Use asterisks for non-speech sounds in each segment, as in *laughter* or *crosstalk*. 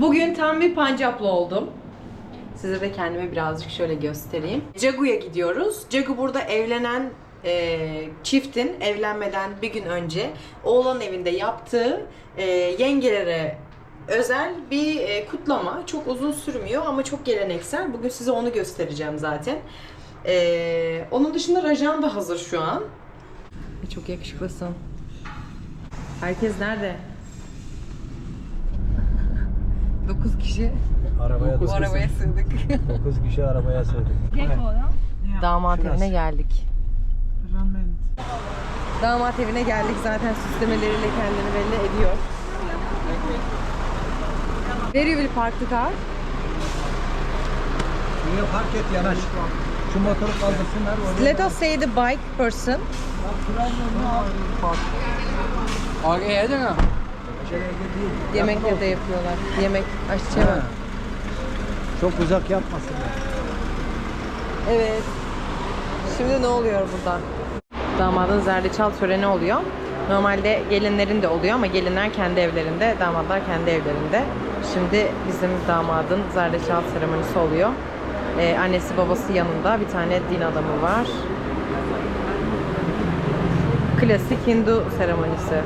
Bugün tam bir Pancaplı oldum. Size de kendimi birazcık şöyle göstereyim. Cagu'ya gidiyoruz. Cagu burada evlenen e, çiftin evlenmeden bir gün önce oğlan evinde yaptığı e, yengelere özel bir e, kutlama. Çok uzun sürmüyor ama çok geleneksel. Bugün size onu göstereceğim zaten. E, onun dışında Rajan da hazır şu an. Çok yakışıklısın. Herkes nerede? 9 kişi Arabaya dokuz, arabaya sığdık. 9 kişi arabaya sığdık. *laughs* Evet. Damat evine geldik. Damat evine geldik zaten süslemeleriyle kendini belli ediyor. Very will park the car. Şuraya park et yanaş. Şu motoru kaldırsınlar. Let us say the bike person. Park. Arkaya edin ha değil. Yemekleri de yapıyorlar. Yemek, aşçı var. Çok uzak yapmasınlar. Evet. Şimdi ne oluyor burada? Damadın zerdeçal töreni oluyor. Normalde gelinlerin de oluyor ama gelinler kendi evlerinde, damatlar kendi evlerinde. Şimdi bizim damadın zerdeçal seremonisi oluyor. Ee, annesi babası yanında bir tane din adamı var. Klasik Hindu seremonisi.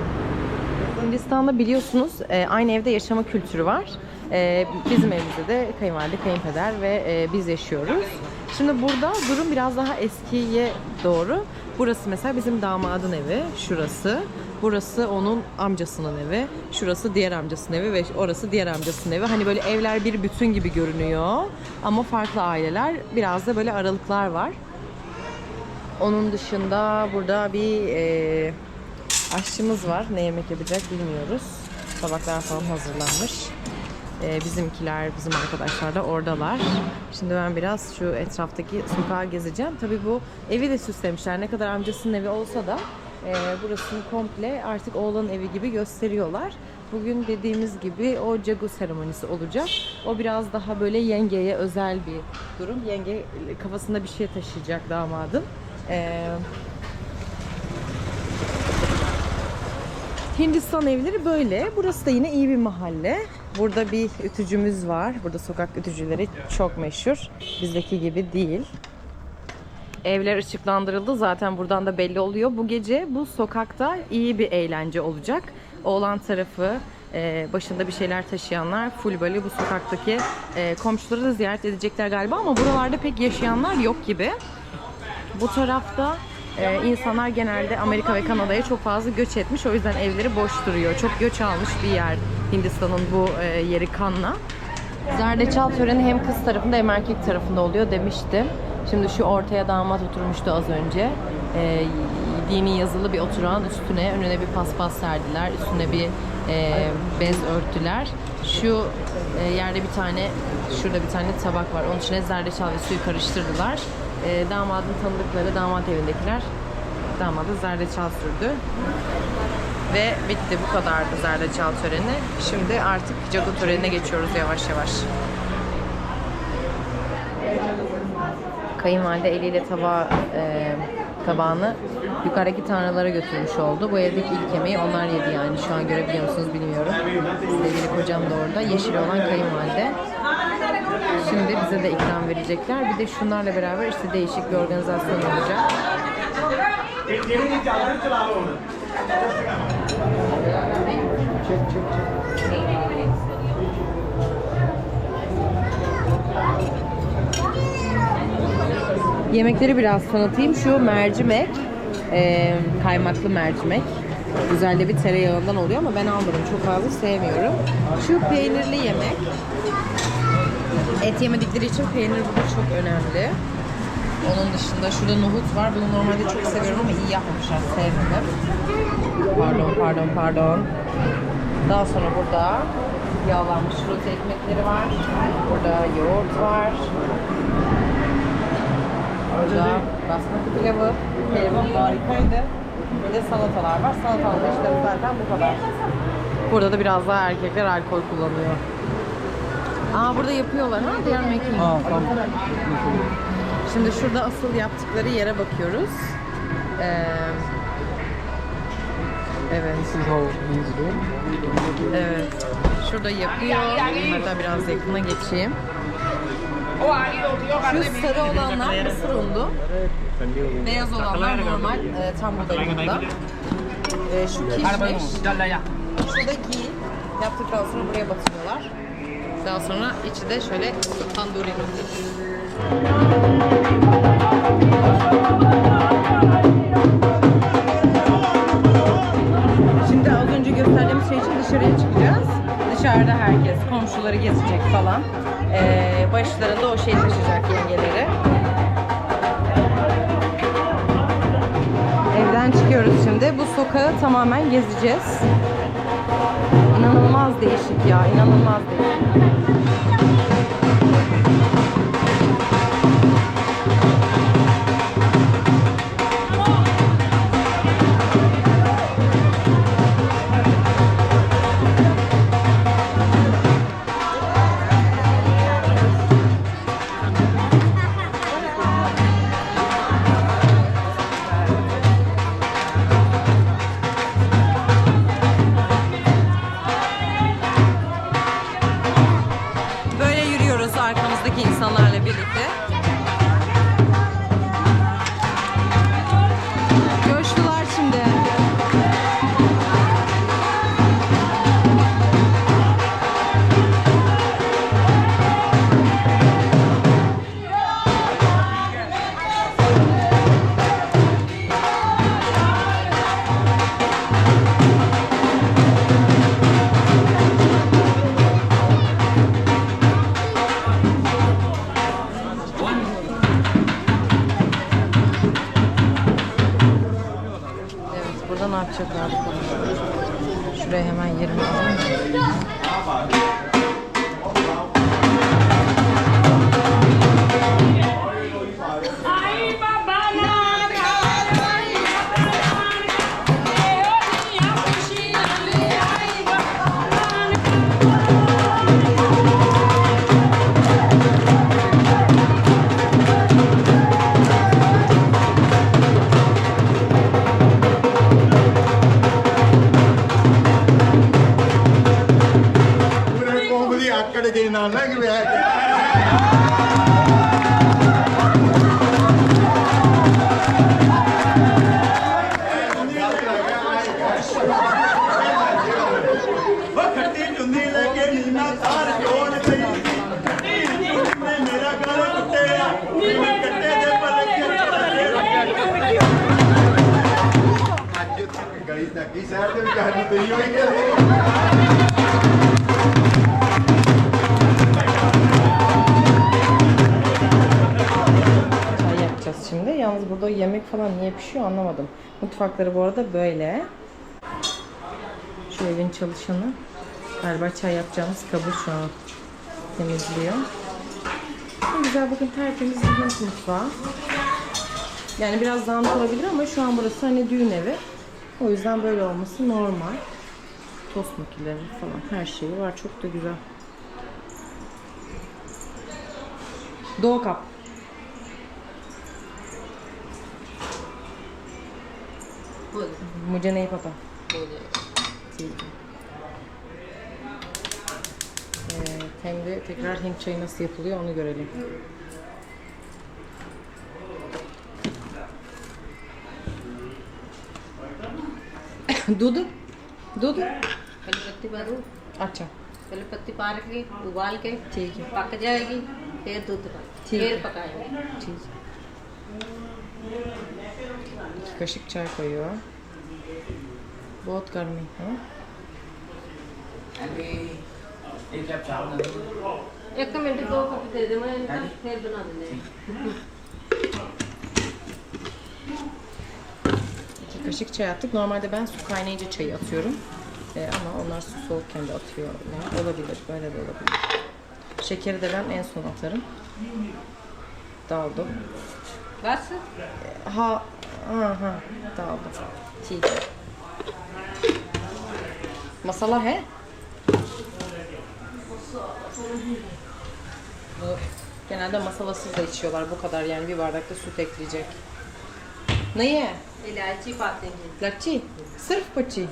Hindistan'da biliyorsunuz e, aynı evde yaşama kültürü var. E, bizim evimizde de kayınvalide, kayınpeder ve e, biz yaşıyoruz. Şimdi burada durum biraz daha eskiye doğru. Burası mesela bizim damadın evi, şurası. Burası onun amcasının evi. Şurası diğer amcasının evi ve orası diğer amcasının evi. Hani böyle evler bir bütün gibi görünüyor. Ama farklı aileler. Biraz da böyle aralıklar var. Onun dışında burada bir e, aşçımız var. Ne yemek yapacak bilmiyoruz. Tabaklar falan hazırlanmış. E, bizimkiler, bizim arkadaşlar da oradalar. Şimdi ben biraz şu etraftaki sokağa gezeceğim. Tabii bu evi de süslemişler. Ne kadar amcasının evi olsa da e, burasını komple artık oğlanın evi gibi gösteriyorlar. Bugün dediğimiz gibi o cagu seremonisi olacak. O biraz daha böyle yengeye özel bir durum. Yenge kafasında bir şey taşıyacak damadın. Ee, Hindistan evleri böyle. Burası da yine iyi bir mahalle. Burada bir ütücümüz var. Burada sokak ütücüleri çok meşhur. Bizdeki gibi değil. Evler ışıklandırıldı. Zaten buradan da belli oluyor. Bu gece bu sokakta iyi bir eğlence olacak. Oğlan tarafı e, başında bir şeyler taşıyanlar full böyle bu sokaktaki e, komşuları da ziyaret edecekler galiba ama buralarda pek yaşayanlar yok gibi. Bu tarafta e, insanlar genelde Amerika ve Kanada'ya çok fazla göç etmiş. O yüzden evleri boş duruyor. Çok göç almış bir yer Hindistan'ın bu e, yeri Kanna. Zerdeçal töreni hem kız tarafında hem erkek tarafında oluyor demiştim. Şimdi şu ortaya damat oturmuştu az önce. E, dini yazılı bir oturağın üstüne önüne bir paspas serdiler. Üstüne bir e, bez örttüler. Şu e, yerde bir tane şurada bir tane tabak var. Onun içine zerdeçal ve suyu karıştırdılar. E, damadın tanıdıkları damat evindekiler damada zerdeçal sürdü. Ve bitti bu kadardı zerdeçal töreni. Şimdi artık cagu törenine geçiyoruz yavaş yavaş. Kayınvalide eliyle tabağı, e, tabağını yukarıdaki tanrılara götürmüş oldu. Bu evdeki ilk yemeği onlar yedi yani. Şu an görebiliyor musunuz bilmiyorum. Sevgili kocam da orada. Yeşil olan kayınvalide. Şimdi bize de ikram verecekler. Bir de şunlarla beraber işte değişik bir organizasyon olacak. Yemekleri biraz tanıtayım. Şu mercimek, e, kaymaklı mercimek. Güzel de bir tereyağından oluyor ama ben almadım. Çok fazla sevmiyorum. Şu peynirli yemek. Et yemedikleri için peynir burada çok önemli. Onun dışında şurada nohut var. Bunu normalde çok seviyorum ama iyi yapmamışlar. Sevmedim. Pardon, pardon, pardon. Daha sonra burada yağlanmış roti ekmekleri var. Burada yoğurt var. Burada basmati pilavı, helva harikaydı. Bir de salatalar var. Salatalar işte zaten bu kadar. Burada da biraz daha erkekler alkol kullanıyor. Aa burada yapıyorlar ha they are making. Ha tamam. Şimdi şurada asıl yaptıkları yere bakıyoruz. Ee, evet. This is how he's doing. Evet. şurada yapıyor. Hatta biraz yakına geçeyim. Şu sarı olanlar mısır unlu. Beyaz olanlar normal e, tam buğday ununda. E, şu kişniş. Şurada ghee. Yaptıktan sonra buraya batırıyorlar. Daha sonra içi de şöyle noodle. Şimdi az önce gösterdiğimiz şey için dışarıya çıkacağız. Dışarıda herkes komşuları gezecek falan. Ee, başlarında o şey taşıyacak yengeleri. Evden çıkıyoruz şimdi. Bu sokağı tamamen gezeceğiz. İnanılmaz değişik ya, inanılmaz değişik. Yapacaklar bakalım. Şuraya hemen yerimi alayım. Aquí se hace el carrito y yo yapacağız şimdi. Yalnız burada yemek falan niye pişiyor anlamadım. Mutfakları bu arada böyle. Şu evin çalışanı Galiba çay yapacağımız kabı şu an temizliyor. Ne güzel bakın tertemiz bir Hint mutfağı. Yani biraz dağınık olabilir ama şu an burası hani düğün evi. O yüzden böyle olması normal. Tost makineleri falan her şeyi var. Çok da güzel. Doğu kap. Mucaneyi papa. Boleh. hem de tekrar Hint çayı nasıl yapılıyor onu görelim. दूध दूध पहले पत्ती पा दो अच्छा पहले पत्ती पा के उबाल के ठीक है पक जाएगी फिर दूध का ठीक फिर है। पकाएंगे ठीक है. İki kaşık çay koyuyor. बहुत गर्मी है एक मिनट दो कप दे दे मैं इनका फिर बना देंगे İki kaşık çay attık. Normalde ben su kaynayınca çayı atıyorum. Ee, ama onlar su soğukken de atıyorlar. Olabilir. Böyle de olabilir. Şekeri de ben en son atarım. Daldım. बस Ha, ha, ha. Daldım. ठीक है. Masala है? Bu genelde masalasız da içiyorlar. Bu kadar yani bir bardakta süt ekleyecek. Neyi? इलायची पाते हैं Laçi. Sırf paçi.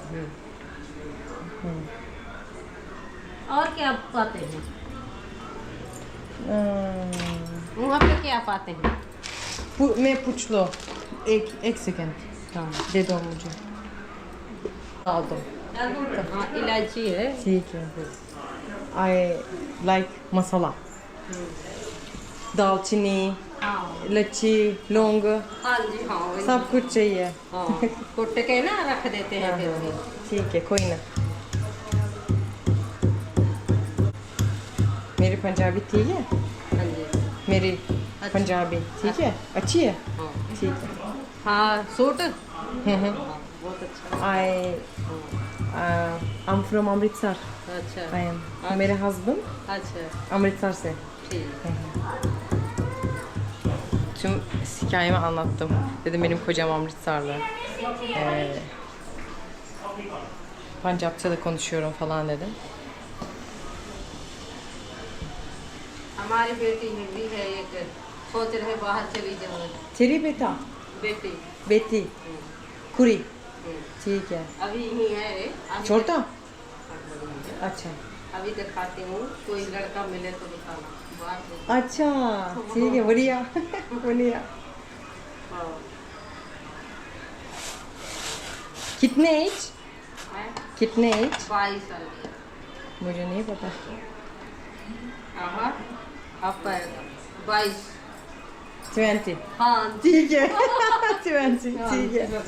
और क्या पाते हैं Hmm. वहाँ पे क्या पाते हैं Bu me puçlu. Ek, ek second. Tamam. Dedi o mucu. Aldım. हाँ इलायची है ठीक है I like masala. दालचीनी हाँ लच्छी लौंग हाँ जी हाँ वही। सब कुछ चाहिए हाँ कुट के ना रख देते हैं फिर भी। ठीक है कोई ना मेरी पंजाबी ठीक है हाँ जी मेरी पंजाबी ठीक है अच्छी है हाँ ठीक है हाँ सूट हम्म, हम्म। बहुत अच्छा I uh, I'm from Amritsar. अच्छा I am. मेरे husband अच्छा Amritsar से. ठीक Tüm hikayemi anlattım. Dedim benim kocam Amritsarlı. Ee, Pancapça da konuşuyorum falan dedim. हमारी बेटी भी है एक सोच रहे बाहर चली जाओ Teri beta. बेटी Beti. Kuri. हम्म। ठीक है. अभी ही है अभी छोटा? अच्छा. अभी दिखाती हूँ कोई लड़का मिले तो दिखाना अच्छा. ठीक है बढ़िया. बढ़िया. हाँ कितने एज? कितने एज? बाईस साल मुझे नहीं पता. हाँ आपका बाईस 20. हाँ ठीक है. 20. *laughs* ठीक है.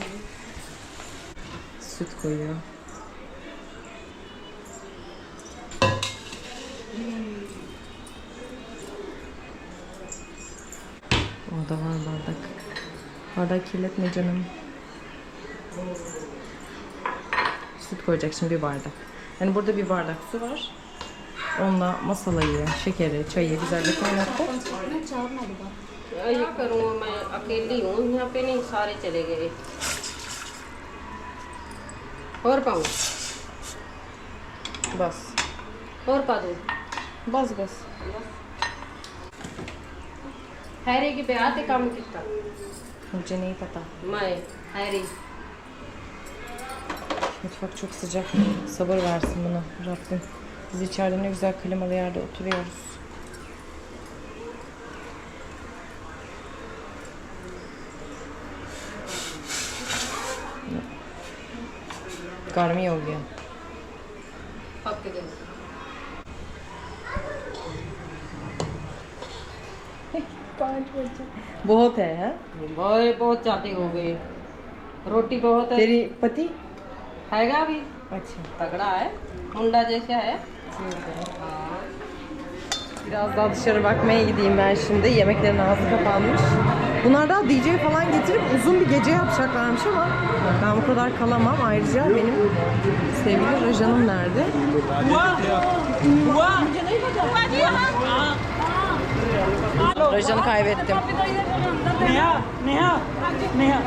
Süt koyuyor. Orada var bardak. Bardak kirletme canım. Süt koyacak şimdi bir bardak. Yani burada bir bardak su var. Onunla masalayı, şekeri, çayı güzelce kaynattı. ये करूँगा मैं अकेली हूँ यहाँ पे नहीं सारे चले गए और पाऊँ Bas. और पा दूँ Bas bas. हैरी की ब्याह ते काम किया Muce neyi pata? मैं Harry Mutfak çok sıcak. Sabır versin buna Rabbim. Biz içeride ne güzel klimalı yerde oturuyoruz. गर्मी हो गया पक गए बहुत है, है? बहुत बहुत ज्यादा हो गए रोटी बहुत है तेरी पति हैगा भी अच्छा तगड़ा है मुंडा जैसा है Biraz daha dışarı bakmaya gideyim ben şimdi. Yemeklerin ağzı kapanmış. Bunlar da DJ falan getirip uzun bir gece yapacaklarmış ama ben bu kadar kalamam. Ayrıca benim sevgili Rajan'ım nerede? Raja'nı kaybettim. Neha, Neha, Neha.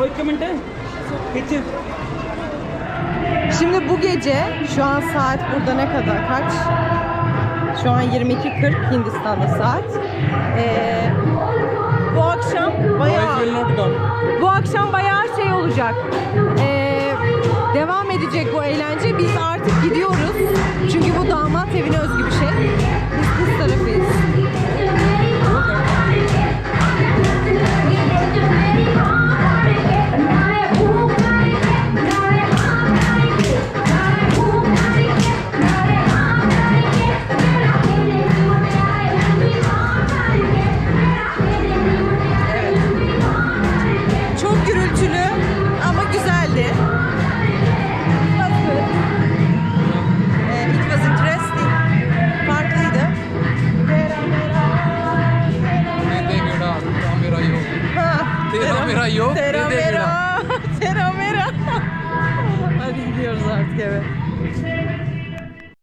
O Şimdi bu gece şu an saat burada ne kadar kaç? Şu an 22.40 Hindistan'da saat. Ee, bu akşam bayağı bu akşam bayağı şey olacak. Ee, devam edecek bu eğlence. Biz artık gidiyoruz. Çünkü bu damat evine özgü bir şey. Biz kız tarafıyız.